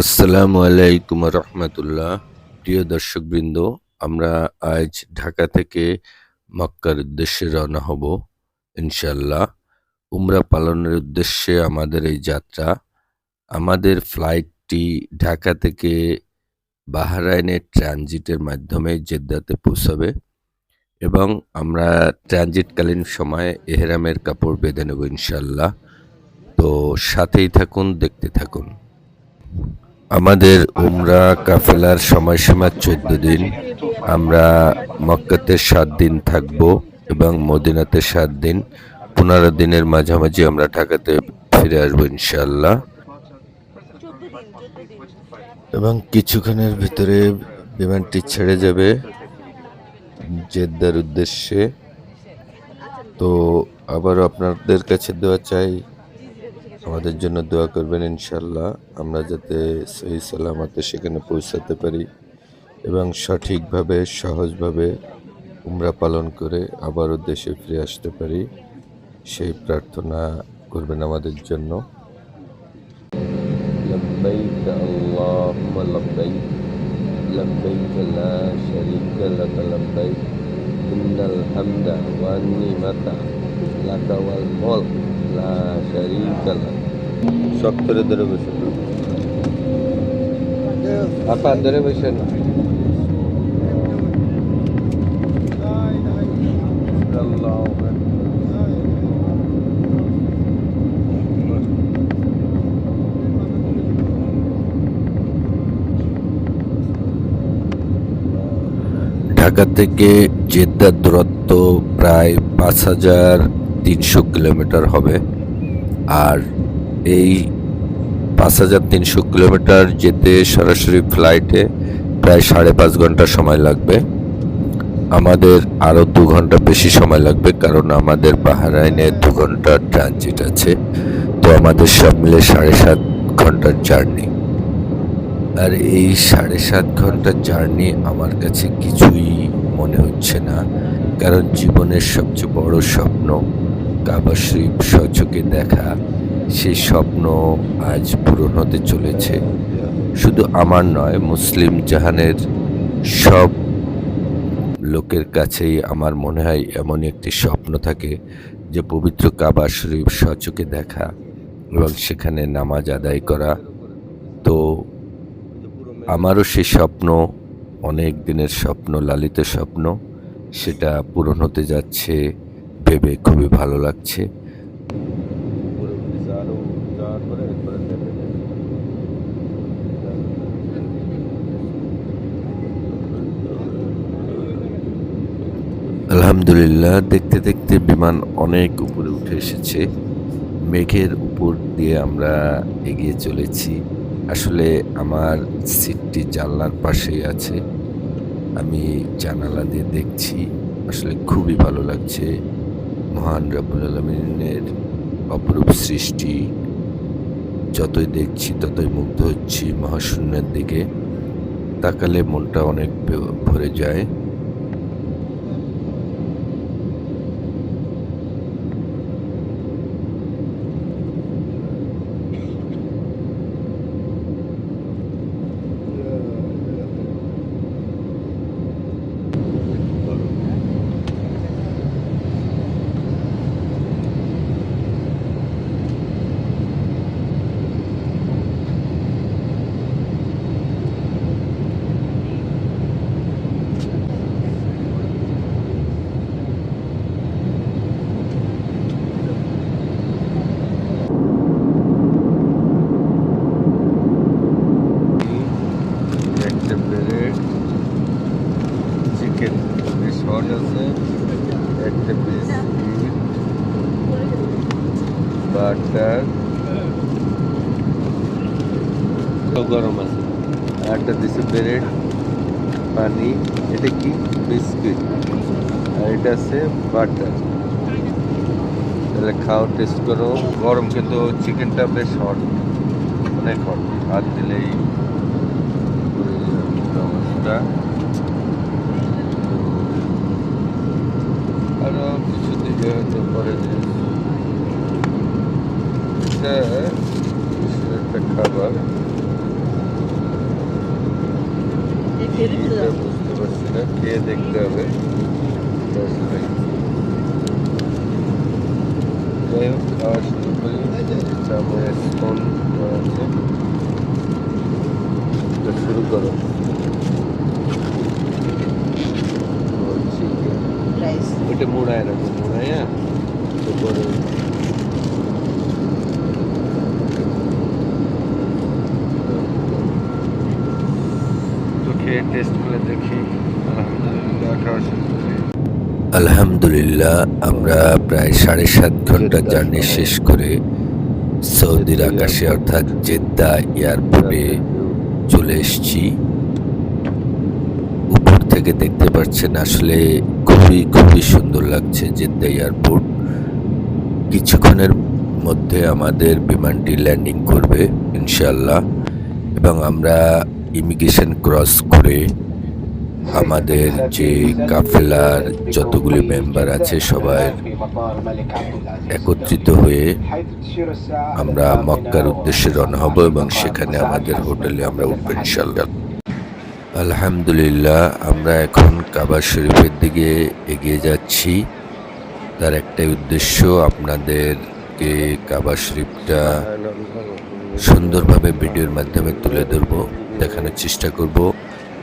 আসসালামু আলাইকুম রহমতুল্লাহ। প্রিয় দর্শকবৃন্দ, আমরা আজ ঢাকা থেকে মক্কার উদ্দেশ্যে রওনা হব ইনশাল্লাহ উমরা পালনের উদ্দেশ্যে আমাদের এই যাত্রা। আমাদের ফ্লাইটটি ঢাকা থেকে বাহরাইনের ট্রানজিটের মাধ্যমে জেদ্দাতে পৌঁছাবে এবং আমরা ট্রানজিটকালীন সময়ে এহরামের কাপড় বেঁধে নেব ইনশাল্লাহ তো সাথেই থাকুন, দেখতে থাকুন। আমাদের উমরা কাফেলার সময়সীমা চোদ্দ দিন। আমরা মক্কাতে সাত দিন থাকব এবং মদিনাতে সাত দিন। পনেরো দিনের মাঝামাঝি আমরা ঢাকাতে ফিরে আসব ইনশাল্লাহ এবং কিছুক্ষণের ভিতরে বিমানটি ছেড়ে যাবে জেদ্দার উদ্দেশ্যে। তো আবারও আপনাদের কাছে দেওয়া চাই আমাদের জন্য দোয়া করবেন ইনশাল্লাহ আমরা যাতে সহি সালামতে সেখানে পৌঁছাতে পারি এবং সঠিকভাবে সহজভাবে উমরা পালন করে আবারও দেশে ফিরে আসতে পারি সেই প্রার্থনা করবেন আমাদের জন্য لبيك اللهم لبيك لبيك لا شريك لك لبيك إن الحمد والنعمة لك والملك লা শক্ত ধরে বসে। আপা ধরে বসে না। ঢাকা থেকে জেদ্দার দূরত্ব প্রায় পাঁচ হাজার তিনশো কিলোমিটার হবে। আর এই পাঁচ হাজার তিনশো কিলোমিটার যেতে সরাসরি ফ্লাইটে প্রায় সাড়ে পাঁচ ঘণ্টা সময় লাগবে। আমাদের আরও দু ঘণ্টা বেশি সময় লাগবে কারণ আমাদের বাহারাইনে দু ঘণ্টা ট্রানজিট আছে। তো আমাদের সব মিলে সাড়ে সাত ঘণ্টার জার্নি আর এই সাড়ে সাত ঘণ্টার জার্নি আমার কাছে কিছুই মনে হচ্ছে না। কারণ জীবনের সবচেয়ে বড় স্বপ্ন কাবা শরীফ সচকে দেখা সেই স্বপ্ন আজ পূরণ হতে চলেছে। শুধু আমার নয়, মুসলিম জাহানের সব লোকের কাছেই আমার মনে হয় এমন একটি স্বপ্ন থাকে যে পবিত্র কাবা শরীফ সচকে দেখা এবং সেখানে নামাজ আদায় করা। তো আমারও সেই স্বপ্ন, অনেক দিনের স্বপ্ন, লালিত স্বপ্ন, সেটা পূরণ হতে যাচ্ছে ভেবে খুবই ভালো লাগছে। আলহামদুলিল্লাহ দেখতে দেখতে বিমান অনেক উপরে উঠে এসেছে। মেঘের উপর দিয়ে আমরা এগিয়ে চলেছি। আসলে আমার সিটটি জানলার পাশেই আছে। আমি জানালা দিয়ে দেখছি। আসলে খুবই ভালো লাগছে। মহান রবিনের অপরূপ সৃষ্টি। যতই দেখছি, ততই মুগ্ধ হচ্ছি মহাশূন্যের দিকে। তাকালে মনটা অনেক ভরে যায় একটা ব্রেড চিকেন শর্ট আছে একটা বিস্কিট বাটার গরম আছে। আরটা দিছে ব্রেড, পানি, এটা কি? বিস্কিট। আর এটা আছে বাটার। তাহলে খাও টেস্ট করো। গরম কিন্তু চিকেনটা বেশ হট অনেক হট হাত দিলেই অবস্থা। আরও কিছু দিকে হয়তো পরে এটা একটা খাবার। পারছি না খেয়ে দেখতে হবে আসলে যাই হোক খাওয়া শুরু করি চামড়ের স্পন আছে তো শুরু করো বলছি রাইস ওটা মোড়ায় রাখো মোড়ায় তারপরে খেয়ে টেস্ট করে দেখি। আলহামদুলিল্লাহ খাওয়া শুরু করি। আলহামদুলিল্লাহ আমরা প্রায় সাড়ে সাত ঘণ্টা জার্নি শেষ করে সৌদির আকাশে অর্থাৎ জেদ্দা এয়ারপোর্টে চলে এসেছি। উপর থেকে দেখতে পাচ্ছেন আসলে খুবই খুবই সুন্দর লাগছে জেদ্দা এয়ারপোর্ট। কিছুক্ষণের মধ্যে আমাদের বিমানটি ল্যান্ডিং করবে ইনশাল্লাহ এবং আমরা ইমিগ্রেশন ক্রস করে আমাদের যে কাফেলার যতগুলি মেম্বার আছে সবাই একত্রিত হয়ে আমরা মক্কার উদ্দেশ্যে রওনা হব এবং সেখানে আমাদের হোটেলে আমরা উঠবো ইনশাল্লাহ আলহামদুলিল্লাহ, আমরা এখন কাবা শরীফের দিকে এগিয়ে যাচ্ছি। তার একটাই উদ্দেশ্য আপনাদেরকে কাবা শরীফটা সুন্দরভাবে ভিডিওর মাধ্যমে তুলে ধরবো। দেখানোর চেষ্টা করব।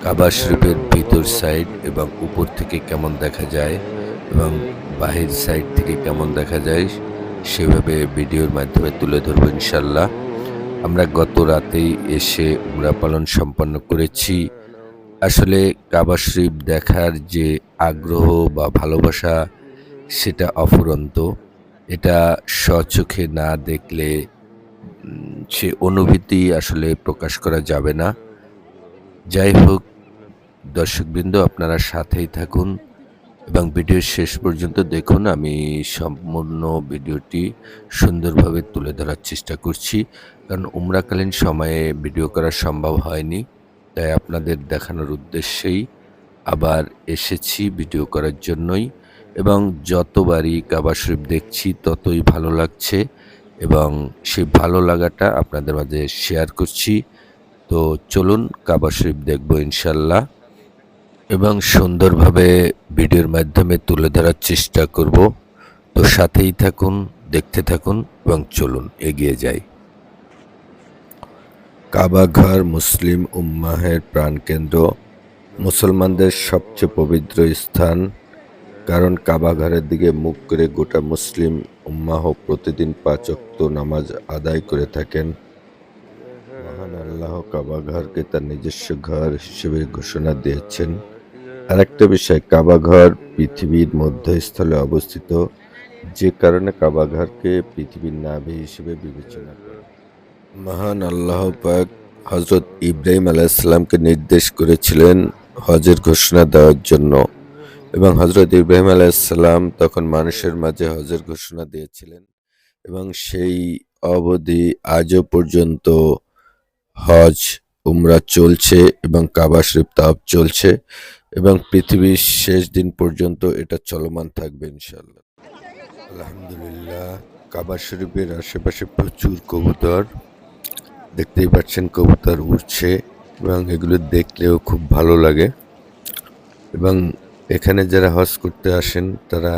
কাবা শরীফের ভিতর সাইড এবং উপর থেকে কেমন দেখা যায় এবং বাহির সাইড থেকে কেমন দেখা যায় সেভাবে ভিডিওর মাধ্যমে তুলে ধরবো ইনশাল্লাহ আমরা গত রাতেই এসে উমরা পালন সম্পন্ন করেছি। আসলে কাবা শরীফ দেখার যে আগ্রহ বা ভালোবাসা, সেটা অফুরন্ত। এটা স্বচোখে না দেখলে সে অনুভূতি আসলে প্রকাশ করা যাবে না। যাই হোক, দর্শকবৃন্দ, আপনারা সাথেই থাকুন এবং ভিডিও শেষ পর্যন্ত দেখুন। আমি সম্পূর্ণ ভিডিওটি সুন্দরভাবে তুলে ধরার চেষ্টা করছি, কারণ উমরাকালীন সময়ে ভিডিও করা সম্ভব হয়নি, তাই আপনাদের দেখানোর উদ্দেশ্যেই আবার এসেছি ভিডিও করার জন্যই। এবং যতবারই কাবা শরীফ দেখছি, ততই ভালো লাগছে এবং সেই ভালো লাগাটা আপনাদের মাঝে শেয়ার করছি। তো চলুন কাবা শরীফ দেখব ইনশাল্লাহ এবং সুন্দরভাবে ভিডিওর মাধ্যমে তুলে ধরার চেষ্টা করব। তো সাথেই থাকুন, দেখতে থাকুন এবং চলুন, এগিয়ে যাই। কাবা ঘর মুসলিম উম্মাহের প্রাণকেন্দ্র, মুসলমানদের সবচেয়ে পবিত্র স্থান, কারণ কাবা ঘরের দিকে মুখ করে গোটা মুসলিম উম্মাহ প্রতিদিন পাঁচ নামাজ আদায় করে থাকেন। কাবা ঘরকে তার নিজস্ব ঘর হিসেবে ঘোষণা দিয়েছেন। আরেকটা বিষয়, কাবা ঘর পৃথিবীর মধ্যস্থলে অবস্থিত। যে কারণে কাবা ঘরকে পৃথিবীর নাভি হিসেবে বিবেচনা করে মহান আল্লাহ পাক হজরত ইব্রাহিম আলাইসাল্লামকে নির্দেশ করেছিলেন হজের ঘোষণা দেওয়ার জন্য। এবং হজরত ইব্রাহিম আলাইসাল্লাম তখন মানুষের মাঝে হজের ঘোষণা দিয়েছিলেন। এবং সেই অবধি আজও পর্যন্ত হজ, উমরা চলছে এবং কাবা শরীফ তাওয়াফ চলছে এবং পৃথিবীর শেষ দিন পর্যন্ত এটা চলমান থাকবে ইনশাল্লাহ আলহামদুলিল্লাহ, কাবা শরীফের আশেপাশে প্রচুর কবুতর, দেখতেই পাচ্ছেন কবুতর উঠছে এবং এগুলো দেখলেও খুব ভালো লাগে এবং এখানে যারা হজ করতে আসেন তারা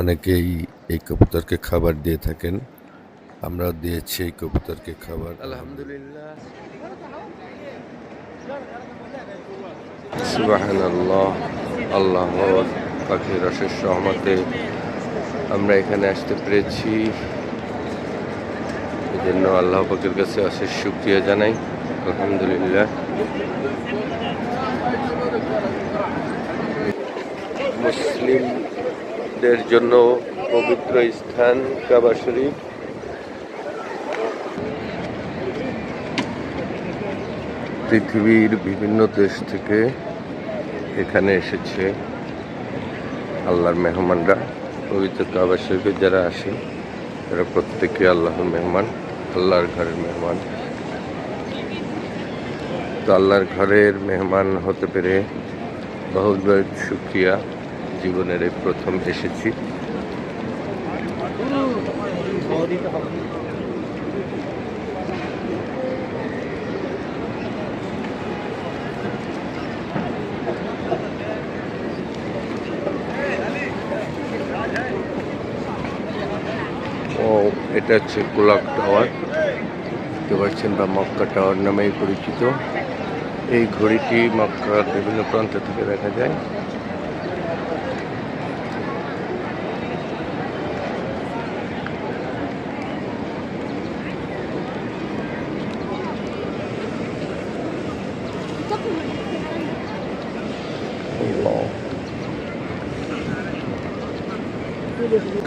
অনেকেই এই কবুতরকে খাবার দিয়ে থাকেন। আমরাও দিয়েছি কবুতরকে খাবার, আলহামদুলিল্লাহ। আল্লাহ আল্লাহ পাখির রসের সহমতে আমরা এখানে আসতে পেরেছি। এই জন্য আল্লাহ পাখির কাছে অশেষ শুক্রিয়া জানাই, আলহামদুলিল্লাহ। মুসলিমদের জন্য পবিত্র স্থান কাবা শরীফ। পৃথিবীর বিভিন্ন দেশ থেকে এখানে এসেছে আল্লাহর মেহমানরা, পবিত্র কাবা শরীফে যারা আসে, তারা প্রত্যেকে আল্লাহর মেহমান, আল্লাহর ঘরের মেহমান। তো আল্লাহর ঘরের মেহমান হতে পেরে বহুত বহুত শুক্রিয়া। জীবনের এই প্রথম এসেছি। এটা হচ্ছে গোলাপ টাওয়ার। দেখতে পাচ্ছেন বা মক্কা টাওয়ার নামেই পরিচিত। এই ঘড়িটি মক্কার বিভিন্ন প্রান্ত থেকে দেখা যায়।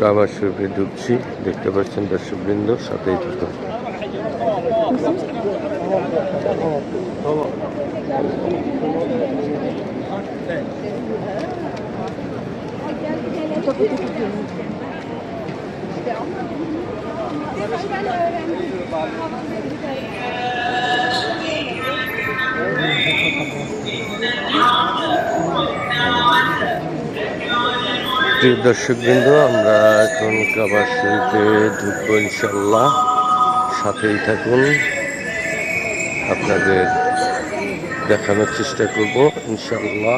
কাবা শরীফে ঢুকছি। দেখতে পাচ্ছেন দর্শকবৃন্দ সাথেই থাকুন। প্রিয় দর্শকবৃন্দ, আমরা এখন কাবার শরীফে ঢুকবো ইনশাল্লাহ সাথেই থাকুন। আপনাদের দেখানোর চেষ্টা করব ইনশাল্লাহ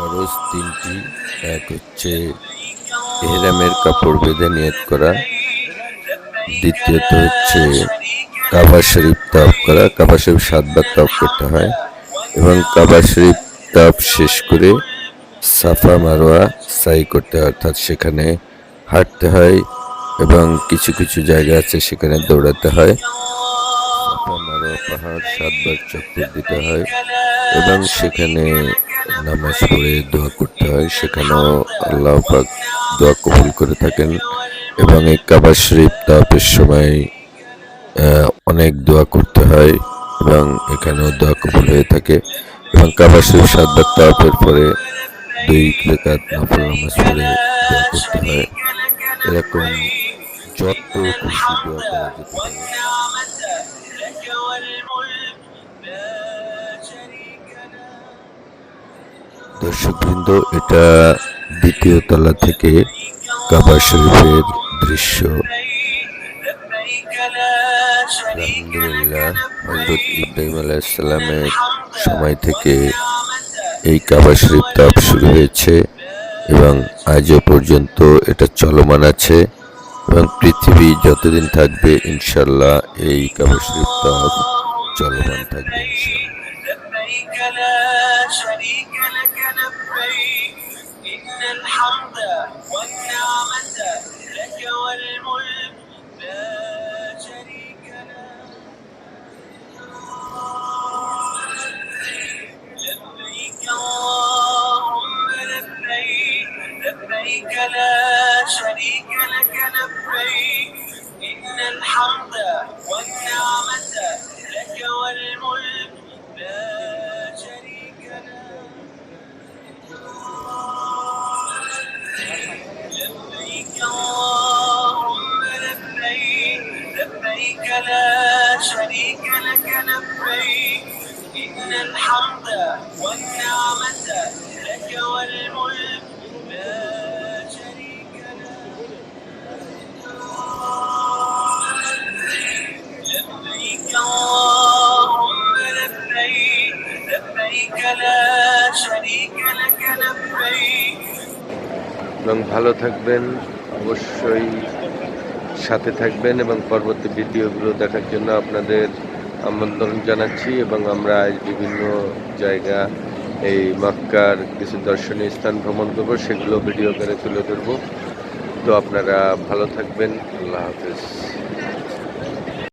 ফরজ তিনটি, এক হচ্ছে এহরামের কাপড় বেঁধে নিয়ত করা, দ্বিতীয়ত হচ্ছে কাবা শরীফ তাপ করা। কাবা শরীফ সাতবার তাপ করতে হয় এবং কাবা শরীফ তাপ শেষ করে সাফা মারোয়া সাই করতে হয়, অর্থাৎ সেখানে হাঁটতে হয় এবং কিছু কিছু জায়গা আছে সেখানে দৌড়াতে হয়। সাফা মারোয়া পাহাড় সাতবার চক্কর দিতে হয় এবং সেখানে নামাজ পড়ে দোয়া করতে হয়, সেখানেও আল্লাহ দোয়া কবুল করে থাকেন। এবং এই কাবা শরীফ তাপের সময় অনেক দোয়া করতে হয় এবং এখানেও দোয়া কবুল হয়ে থাকে। এবং কাবা শরীফ সাতবার তাপের পরে দুই রেখাত নফল নামাজ পড়ে দোয়া করতে হয়। এরকম যত খুশি দোয়া করা যেতে পারে। দর্শকবৃন্দ এটা দ্বিতীয় তলা থেকে কাবা শরীফের দৃশ্য। আলহামদুলিল্লাহ হজরত ইব্রাহিম আলাইসাল্লামের সময় থেকে এই কাবা শরীফ তাপ শুরু হয়েছে এবং আজও পর্যন্ত এটা চলমান আছে এবং পৃথিবী যতদিন থাকবে ইনশাল্লাহ এই কাবা শরীফ তাপ চলমান থাকবে ইনশাল্লাহ الحمد والنعمة لك والملك ভালো থাকবেন, অবশ্যই সাথে থাকবেন এবং পরবর্তী ভিডিওগুলো দেখার জন্য আপনাদের আমন্ত্রণ জানাচ্ছি এবং আমরা আজ বিভিন্ন জায়গা, এই মক্কার কিছু দর্শনীয় স্থান ভ্রমণ করব, সেগুলো ভিডিও করে তুলে ধরবো। তো আপনারা ভালো থাকবেন, আল্লাহ হাফেজ।